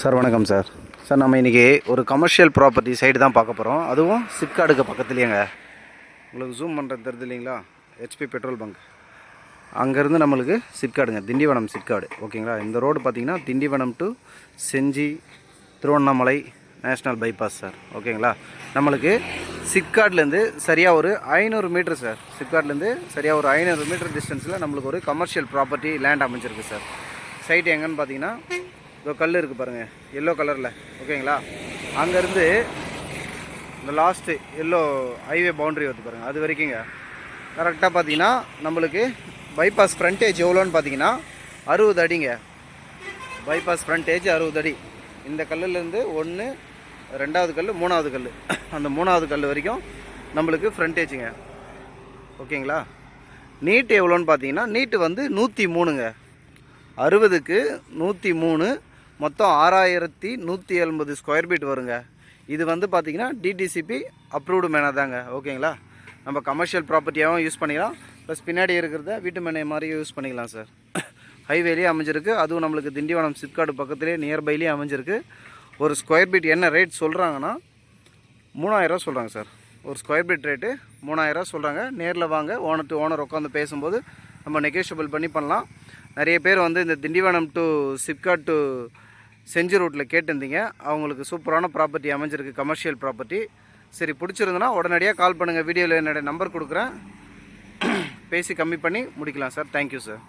Sir வணக்கம் sir. Sir நம்ம இன்றைக்கி ஒரு கமர்ஷியல் ப்ராப்பர்ட்டி சைடு தான் பார்க்க போகிறோம் அதுவும் சிப்காடுக்கு பக்கத்துலேயேங்க. உங்களுக்கு ஜூம் பண்ணுறது தெரியுது இல்லைங்களா? ஹெச்பி பெட்ரோல் பங்க் அங்கேருந்து நம்மளுக்கு சிப்காடுங்க. திண்டிவனம் சிப்காடு. ஓகேங்களா? இந்த ரோடு பார்த்திங்கன்னா Tindivanam to Senji Tiruvannamalai national bypass sir. ஓகேங்களா? நம்மளுக்கு சிப்காட்லேருந்து சரியாக ஒரு ஐநூறு மீட்ரு சார். சிப்காட்லேருந்து சரியாக ஒரு ஐநூறு மீட்டர் டிஸ்டன்ஸில் நம்மளுக்கு ஒரு கமர்ஷியல் ப்ராப்பர்ட்டி லேண்ட் அமைஞ்சிருக்கு சார். சைட் எங்கன்னு பார்த்தீங்கன்னா இதோ கல் இருக்குது பாருங்கள் எல்லோ கலரில் ஓகேங்களா? அங்கேருந்து இந்த லாஸ்ட்டு எல்லோ ஹைவே பவுண்ட்ரி வருது பாருங்கள் அது வரைக்குங்க கரெக்டாக பார்த்தீங்கன்னா நம்மளுக்கு பைபாஸ் ஃப்ரண்டேஜ் எவ்வளோன்னு பார்த்தீங்கன்னா அறுபது அடிங்க. பைபாஸ் ஃப்ரண்டேஜ் அறுபது அடி. இந்த கல்லுலேருந்து ஒன்று ரெண்டாவது கல் மூணாவது கல் அந்த மூணாவது கல் வரைக்கும் நம்மளுக்கு ஃப்ரண்டேஜுங்க ஓகேங்களா? நீட்டு எவ்வளோன்னு பார்த்தீங்கன்னா நீட்டு வந்து நூற்றி மூணுங்க. அறுபதுக்கு நூற்றி மூணு மொத்தம் ஆறாயிரத்தி நூற்றி எண்பது ஸ்கொயர் ஃபீட் வருங்க. இது வந்து பார்த்திங்கன்னா டிடிசிபி அப்ரூவ்டு மேனாக தாங்க ஓகேங்களா நம்ம கமர்ஷியல் ப்ராப்பர்ட்டியாகவும் யூஸ் பண்ணிக்கலாம். ப்ளஸ் பின்னாடி இருக்கிறத வீட்டு மேனை மாதிரியும் யூஸ் பண்ணிக்கலாம் சார் ஹைவேலேயே அமைஞ்சிருக்கு. அதுவும் நம்மளுக்கு திண்டிவனம் சிப்காடு பக்கத்துலேயே நியர்பைலேயே அமைஞ்சிருக்கு. ஒரு ஸ்கொயர் ஃபீட் என்ன ரேட் சொல்கிறாங்கன்னா மூணாயிரரூவா சொல்கிறாங்க சார் ஒரு ஸ்கொயர் ஃபீட் ரேட்டு மூணாயிரரூவா சொல்கிறாங்க நேரில் வாங்க ஓனர் டு ஓனர் உட்காந்து பேசும்போது நம்ம நெகோஷியபிள் பண்ணி பண்ணலாம். நிறைய பேர் வந்து இந்த திண்டிவனம் டு சிப்காட் டு செஞ்சி ரோட்டில் கேட்டிருந்தீங்க. அவங்களுக்கு சூப்பரான ப்ராப்பர்ட்டி அமைஞ்சிருக்கு கமர்ஷியல் ப்ராப்பர்ட்டி சரி பிடிச்சிருந்துன்னா உடனடியாக கால் பண்ணுங்கள் வீடியோவில் என்னுடைய நம்பர் கொடுக்குறேன். பேசி கம்மி பண்ணி முடிக்கலாம் சார் தேங்க்யூ சார்